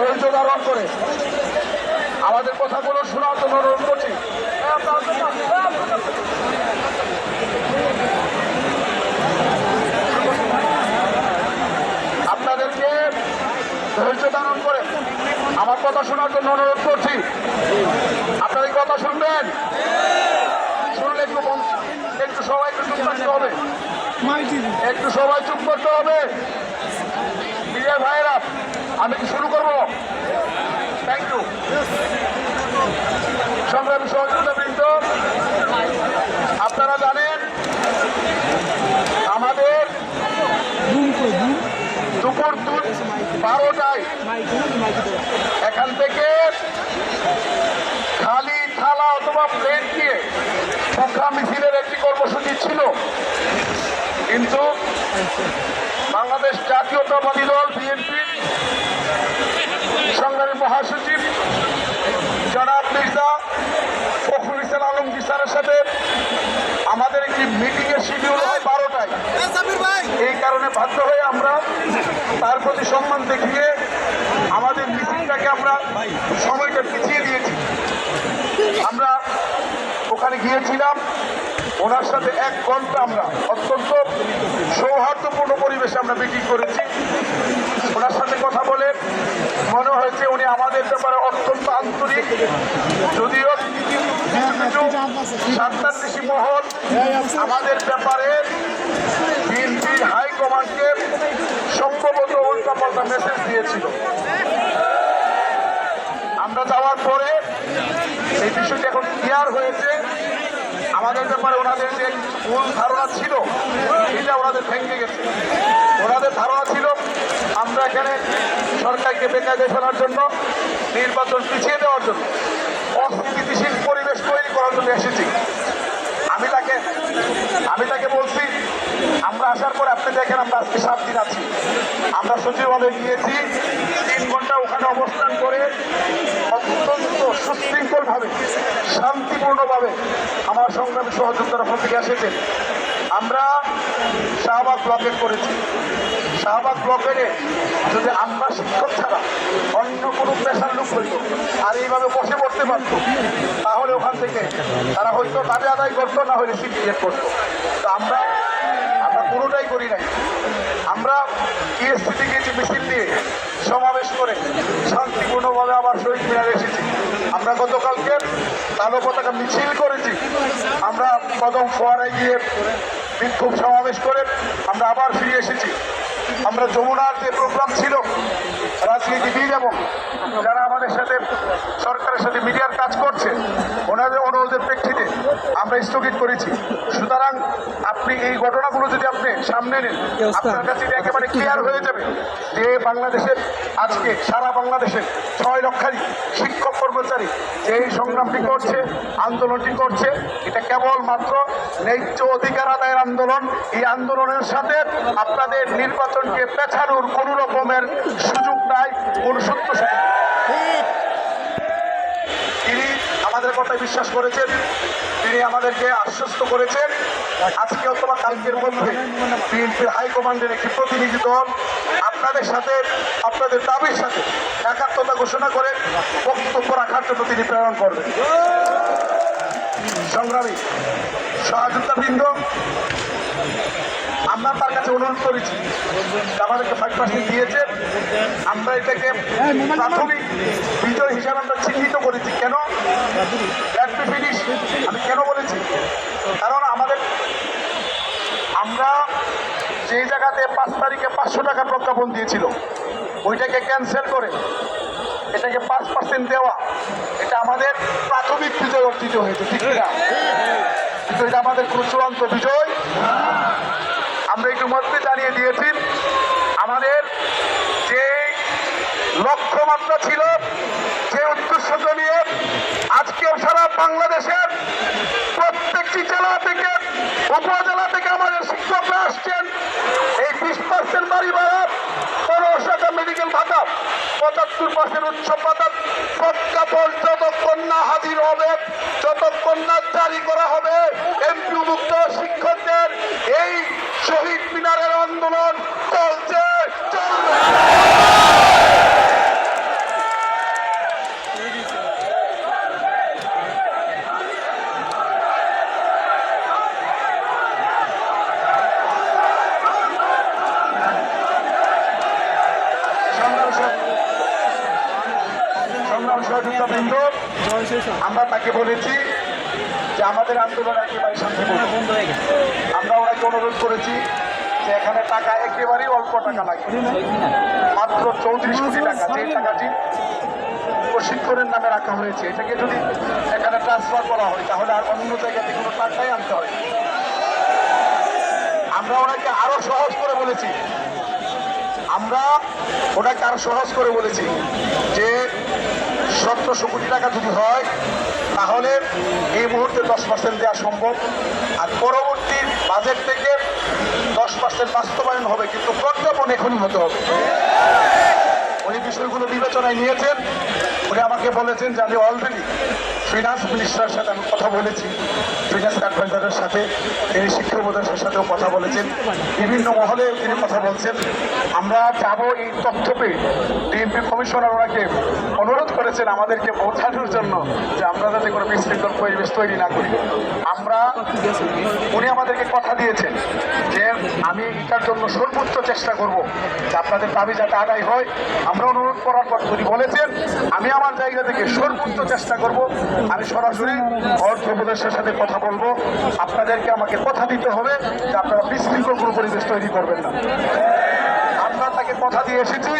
ধৈর্য ধারণ করে। আমাদের কথাগুলো শোনার জন্য অনুরোধ করছি আপনাদেরকে ধৈর্য ধারণ করে আমার কথা শোনার জন্য অনুরোধ করছি। আপনারা কি কথা শুনবেন? শুনলে একটু একটু সবাই একটু চুপ থাকতে হবে। একটু সবাই চুপ করতে হবে বিজয় ভাইরা আমি কি শুরু করব থ্যাংক ইউ সংগ্রামী সহযোগিতা বৃন্দ আপনারা জানেন আমাদের দুপুর দু বারোটায় এখান থেকে খালি থালা অথবা প্লেট দিয়ে সংখ্যা মিছিলের একটি কর্মসূচি ছিল কিন্তু বাংলাদেশ জাতীয়তাবাদী দল বিএনপি সংগ্রামী মহাসচিব জনাব মির্জা ফখরুল ইসলাম আলমগীর স্যারের সাথে আমাদের একটি মিটিংয়ের শিডিউল হয় বারোটায়। এই কারণে বাধ্য হয়ে আমরা তার প্রতি সম্মান দেখিয়ে আমাদের মিটিংটাকে আমরা সময়টা পিছিয়ে দিয়েছি। আমরা ওখানে গিয়েছিলাম। ওনার সাথে এক ঘণ্টা আমরা অত্যন্ত সৌহার্দ্যপূর্ণ পরিবেশে আমরা মিটিং করেছি। ওনার সাথে কথা বলে মনে হয়েছে উনি আমাদের ব্যাপারে অত্যন্ত আন্তরিক। যদিও কিছু মহল আমাদের ব্যাপারে বিএনপির হাইকমান্ডকে সম্ভবত উল্টাপাল্টা মেসেজ দিয়েছিল। আমরা যাওয়ার পরে এই বিষয়টি এখন ক্লিয়ার হয়েছে। আমাদের ব্যাপারে ওনাদের যে ভুল ধারণা ছিল এটা ওনাদের ভেঙে গেছে। ওনাদের ধারণা ছিল, আমরা এখানে সরকারকে বেকায়দায় ফেলার জন্য, নির্বাচন পিছিয়ে দেওয়ার জন্য, অস্থিতিশীল পরিবেশ তৈরি করার জন্য এসেছি। আমি তাকে আমি তাকে বলছি আমরা আসার পরে আপনি দেখেন, আমরা আজকে সাত দিন আছি। আমরা সচিবালয়ে গিয়েছি, তিন ঘণ্টা ওখানে অবস্থান করে অত্যন্ত সুশৃঙ্খলভাবে, শান্তিপূর্ণভাবে আমার সংগ্রামী সহযোগিতার থেকে এসেছেন। আমরা শাহবাগ ব্লকেট করেছি। শাহবাগ ব্লকেটে যদি আমরা শিক্ষক ছাড়া অন্য কোনো পেশার লোক হইতো আর এইভাবে বসে পড়তে পারতো, তাহলে ওখান থেকে তারা হয়তো দাবি আদায় করতো, না হলে সিটিজেন করতো। তো আমরা আমরা কোনোটাই করি নাই। আমরা ইএসসি গেছি মিছিল দিয়ে সমাবেশ করে শান্তিপূর্ণভাবে আবার শহীদ মিনারে এসেছি। আমরা গতকালকে কালো পতাকা মিছিল করেছি। আমরা কদম ফোয়ারায় গিয়ে বিক্ষোভ সমাবেশ করে আমরা আবার ফিরে এসেছি। আমরা যমুনার যে প্রোগ্রাম ছিল রাজনীতিবিদ এবং যারা আমাদের সাথে সরকারের সাথে মিডিয়ার কাজ করছে ওনাদের অনুরোধের প্রেক্ষিতে আমরা স্থগিত করেছি। সুতরাং আপনি এই ঘটনাগুলো যদি আপনি সামনে নেন আপনার কাছে একেবারে ক্লিয়ার হয়ে যাবে যে বাংলাদেশের আজকে সারা বাংলাদেশের ছয় লক্ষাধিক শিক্ষক কর্মচারী যে এই সংগ্রামটি করছে আন্দোলনটি করছে এটা কেবলমাত্র ন্যায্য অধিকার আদায়ের আন্দোলন। এই আন্দোলনের সাথে আপনাদের নির্বাচনকে পেছানোর কোনো রকমের সুযোগ কোন সত্য তিনি আমাদের কথায় বিশ্বাস করেছেন তিনি আমাদেরকে আশ্বস্ত করেছেন। আজকে অথবা কালকের মধ্যে বিএনপির হাইকমান্ডের একটি প্রতিনিধি দল আপনাদের সাথে আপনাদের দাবির সাথে একাত্মতা ঘোষণা করে বক্তব্য রাখার জন্য তিনি প্রেরণ করবেন। সংগ্রামী সহযোগিতাবৃন্দ আমরা তার কাছে অনুরোধ করেছি আমাদেরকে ফাইভ পার্সেন্ট দিয়েছে। আমরা এটাকে প্রাথমিক বিজয় হিসাবে আমরা চিহ্নিত করেছি। কেন? Finish. আমি কেন বলেছি? কারণ আমাদের আমরা যেই জায়গাতে পাঁচ তারিখে পাঁচশো টাকা প্রজ্ঞাপন দিয়েছিল, ওইটাকে ক্যান্সেল করে এটাকে পাঁচ পার্সেন্ট দেওয়া, এটা আমাদের প্রাথমিক বিজয় অর্জিত হয়েছে, ঠিক না এটা আমাদের কোনো চূড়ান্ত বিজয়। আমরা ইতিমধ্যে জানিয়ে দিয়েছি, আমাদের যে লক্ষ্যমাত্রা ছিল, যে উদ্দেশ্য নিয়ে আজকেও সারা বাংলাদেশের প্রত্যেকটি জেলা থেকে, উপজেলা থেকে আমাদের শিক্ষকরা আসছেন। এই বিশ পার্সেন্ট বাড়ি টাকা মেডিকেল ভাতা। পঁচাত্তর পার্সেন্ট উৎসব ভাতা প্রজ্ঞাপন যতক্ষণ না হাজির হবে, যতক্ষণ না জারি করা হবে এমপি মুক্ত শিক্ষকদের এই শহীদ মিনারের আন্দোলন চলছে চলবে সংগ্রাম সহ- সংগ্রাম সহযোগিতাবৃন্দ তাকে বলেছি যে আমাদের আন্দোলন একেবারে শান্তিপূর্ণ। আমরা ওনাকে অনুরোধ করেছি যে এখানে টাকা একেবারেই অল্প টাকা লাগে। মাত্র চৌত্রিশ কোটি টাকা যে টাকাটি প্রশিক্ষণের নামে রাখা হয়েছে এটাকে যদি এখানে ট্রান্সফার করা হয় তাহলে আর অন্য জায়গাতে কোনো টাকাই আনতে হয়। আমরা ওনাকে আরও সহজ করে বলেছি। আমরা ওটাকে আরও সহজ করে বলেছি যে সতেরোশো কোটি টাকা যদি হয় তাহলে এই মুহূর্তে দশ পার্সেন্ট দেওয়া সম্ভব। আর পরবর্তী বাজেট থেকে দশ পার্সেন্ট বাস্তবায়ন হবে, কিন্তু প্রজ্ঞাপন এখনই হতে হবে। উনি বিষয়গুলো বিবেচনায় নিয়েছেন। উনি আমাকে বলেছেন যে আমি অলরেডি ফিনান্স মিনিস্টারের সাথে আমি কথা বলেছি। ফিনান্স অ্যাডভাইজারের সাথে তিনি শিক্ষা উপদেশের সাথেও কথা বলেছেন। বিভিন্ন মহলে তিনি কথা বলছেন। আমরা যাব এই তথ্য পেয়ে। ডিএমপি কমিশনার ওনাকে অনুরোধ করেছেন আমাদেরকে বোঝানোর জন্য যে আমরা যাতে কোনো বিশৃঙ্খল পরিবেশ তৈরি না করি। আমরা, উনি আমাদেরকে কথা দিয়েছেন যে আমি এটার জন্য সর্বোচ্চ চেষ্টা করব যে আপনাদের দাবি যাতে আদায় হয়। আমরা অনুরোধ করার পর উনি বলেছেন, আমি আমার জায়গা থেকে সর্বোচ্চ চেষ্টা করব আমি সরাসরি অর্থ উপদেশের সাথে কথা বলব। আপনাদেরকে আমাকে কথা দিতে হবে যে আপনারা বিশৃঙ্খল কোনো পরিবেশ তৈরি করবেন না। আমরা তাকে কথা দিয়ে এসেছি।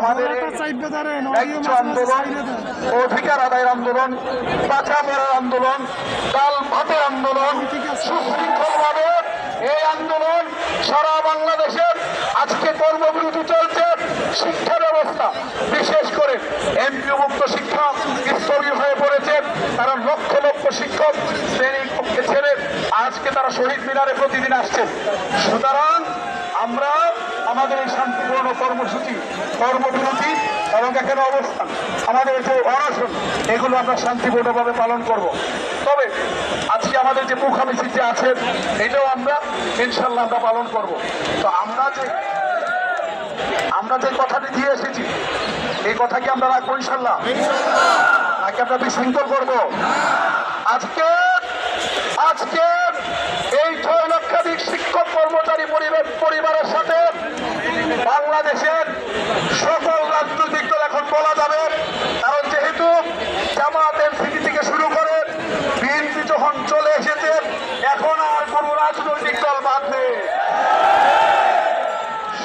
আমাদের আন্দোলন অধিকার আদায়ের আন্দোলন মেরার আন্দোলন ডাল ভাতের আন্দোলন সুশৃঙ্খলভাবে এই আন্দোলন সারা বাংলাদেশের আজকে কর্মবিরতি শিক্ষা ব্যবস্থা, বিশেষ করে এমপি মুক্ত শিক্ষা স্থবির হয়ে পড়েছে। কারণ লক্ষ লক্ষ শিক্ষক শ্রেণির পক্ষে ছেড়ে আজকে তারা শহীদ মিনারে প্রতিদিন আসছেন। সুতরাং আমরা আমাদের এই শান্তিপূর্ণ কর্মসূচি, কর্মবিরতি এবং এখানে অবস্থান, আমাদের যে অনশন এগুলো আমরা শান্তিপূর্ণভাবে পালন করব। তবে আজকে আমাদের যে মুখামিছিল যে আছে, এটাও আমরা ইনশাল্লাহ আমরা পালন করব। তো আমরা যে আমরা যে কথাটি দিয়ে এসেছি, এই কথা কি আমরা রাখব ইনশাল্লাহ? নাকি আমরা বিশৃঙ্খল করব? আজকে আজকে এই ছয় লক্ষাধিক শিক্ষক কর্মচারী পরিবার পরিবারের সাথে বাংলাদেশের সকল রাজনৈতিক দল এখন বলা যাবে। কারণ যেহেতু জামাত এনসিপি থেকে শুরু করে বিএনপি যখন চলে এসেছে এখন আর কোনো রাজনৈতিক দল বাদ নেই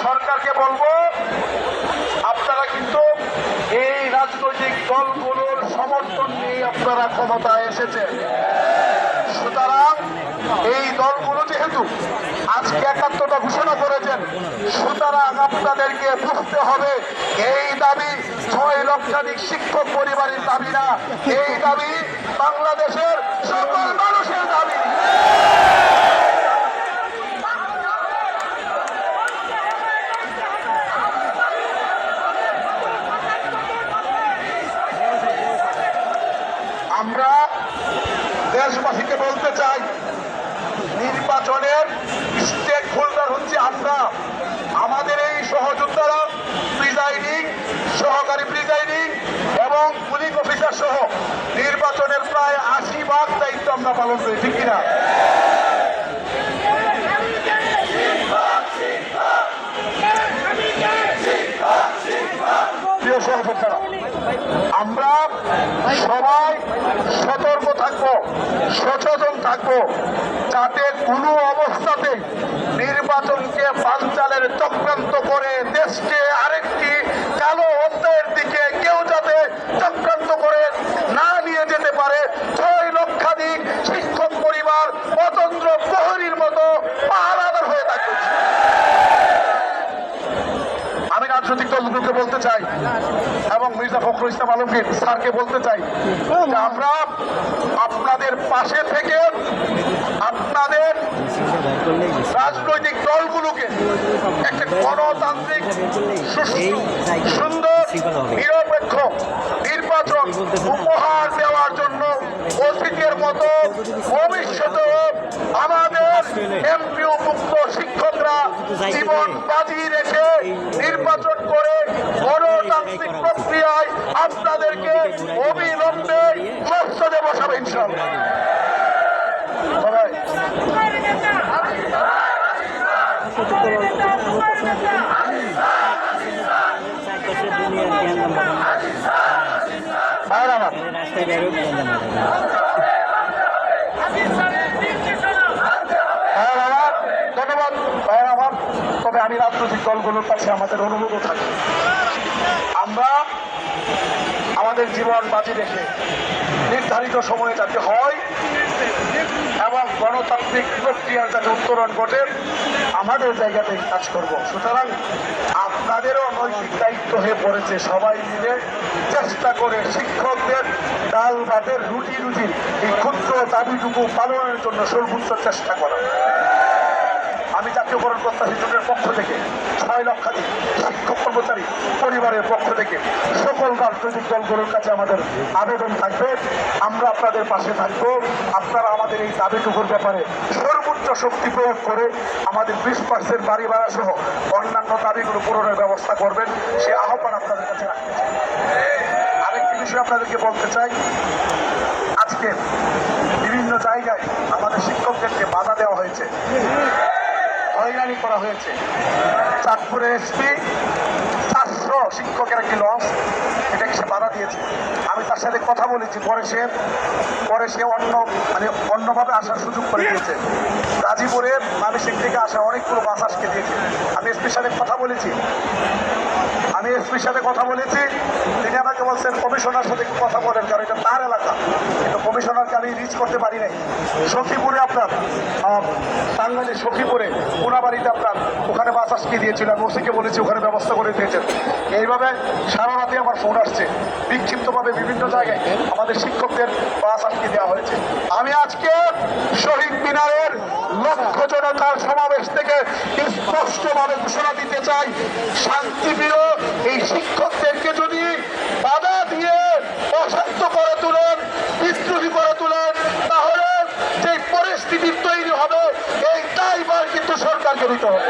সরকারকে বলব আপনারা কিন্তু এই রাজনৈতিক দলগুলোর সমর্থন নিয়ে আপনারা ক্ষমতায় এসেছেন। সুতরাং এই দলগুলো যেহেতু আজকে একাত্মতা ঘোষণা করেছেন, সুতরাং আপনাদেরকে বুঝতে হবে, এই দাবি ছয় লক্ষাধিক শিক্ষক পরিবারের দাবি না, এই দাবি বাংলাদেশের সকল মানুষের দাবি। বলতে চাই, নির্বাচনের স্টেক হোল্ডার হচ্ছে আমরা। আমাদের এই সহযোদ্ধারা প্রিজাইডিং সহকারী প্রিজাইডিং এবং পুলিশ অফিসার সহ নির্বাচনের প্রায় আশি ভাগ দায়িত্ব আমরা পালন করি, ঠিক কিনা? প্রিয় সহযোদ্ধারা আমরা সবাই সচেতন থাকব যাতে কোনো অবস্থাতে নির্বাচনকে বানচালের চক্রান্ত করে দেশকে আরেকটি কালো অধ্যায়ের দিকে কেউ যাতে চক্রান্ত করে না নিয়ে যেতে পারে। ছয় লক্ষাধিক শিক্ষক পরিবার স্বতন্ত্র প্রহরীর মতো পাহারাদার হয়ে থাকবে। আমি রাজনৈতিক দলগুলোকে বলতে চাই এবং মির্জা ফখরুল ইসলাম আলমগীর স্যারকে বলতে চাই যে আমরা আপনাদের পাশে থেকে আপনাদের রাজনৈতিক দলগুলোকে একটা গণতান্ত্রিক সুন্দর, নিরপেক্ষ নির্বাচন উপহার দেওয়ার জন্য অতীতের মতো ভবিষ্যতেও আমাদের এমপিও মুক্ত শিক্ষকরা জীবন বাজি রেখে নির্বাচন করে গণতান্ত্রিক প্রক্রিয়ায় আপনাদেরকে অবিলম্বে মসজিদে বসাবে ইনশাল্লাহ রাস্তায় বেরোয় ভাইয়ের আমার ধন্যবাদ ভাইয়ের আমার তবে আমি রাজনৈতিক দলগুলোর কাছে আমাদের অনুরোধ থাকে আমরা আমাদের জীবন বাজি রেখে নির্ধারিত সময়ে যাতে হয় এবং গণতান্ত্রিক প্রক্রিয়ার যাতে উত্তরণ ঘটে, আমাদের জায়গাতে কাজ করব। সুতরাং আপনাদেরও নৈতিক দায়িত্ব হয়ে পড়েছে সবাই মিলে। চেষ্টা করে শিক্ষকদের ডাল ভাতের রুটি রুটির এই ক্ষুদ্র দাবিটুকু পালনের জন্য সর্বোচ্চ চেষ্টা করা। আমি জাতীয়করণ প্রত্যাশী জোটের পক্ষ থেকে ছয় লক্ষাধিক শিক্ষক কর্মচারী পরিবারের পক্ষ থেকে সকল রাজনৈতিক দলগুলোর কাছে আমাদের আবেদন থাকবে। আমরা আপনাদের পাশে থাকব। আপনারা আমাদের এই দাবিটুকুর ব্যাপারে সর্বোচ্চ শক্তি প্রয়োগ করে আমাদের বিশ পার্সেন্ট বাড়ি ভাড়া সহ অন্যান্য দাবিগুলো পূরণের ব্যবস্থা করবেন। সে আহ্বান আপনাদের কাছে রাখতে চাই। আরেকটি বিষয় আপনাদেরকে বলতে চাই। আজকে বিভিন্ন জায়গায় আমাদের শিক্ষকদেরকে বাধা দেওয়া হয়েছে। হয়রানি করা হয়েছে। চাঁদপুরের এসপি চারশো শিক্ষকের একটি লঞ্চ এটাকে সে বাধা দিয়েছে। আমি তার সাথে কথা বলেছি। পরে সে পরে সে অন্য মানে অন্যভাবে আসার সুযোগ করে দিয়েছে। গাজীপুরে মানসিক থেকে আসা অনেকগুলো বাস আজকে দিয়েছে। আমি এসপির সাথে কথা বলেছি। আমি এসপির সাথে কথা বলেছি। তিনি আমাকে বলছেন কমিশনার সাথে কথা বলেন কারণ এটা তার এলাকা। কিন্তু কমিশনারকে আমি রিচ করতে পারি নাই। সখীপুরে আপনার আহ, টাঙ্গাইলে সখীপুরে পুনাবাড়িতে আপনার ওখানে বাস আজকে দিয়েছিল। আমি ওসিকে বলেছি ওখানে ব্যবস্থা করে দিয়েছেন। এইভাবে সারা রাতে আমার ফোন আসছে। বিক্ষিপ্তভাবে বিভিন্ন জায়গায় আমাদের শিক্ষকদের বাস আজকে দেওয়া হয়েছে। আমি আজকে শহীদ মিনারের লক্ষ জনতার সমাবেশ থেকে স্পষ্টভাবে ঘোষণা দিতে চাই, শান্তিপ্রিয়, এই শিক্ষকদেরকে যদি বাধা দিয়ে অশান্ত করে তুলেন, বিদ্রোহী করে তুলেন, তাহলে যে পরিস্থিতি তৈরি হবে এই দায়ভার কিন্তু সরকারকে দিতে হবে।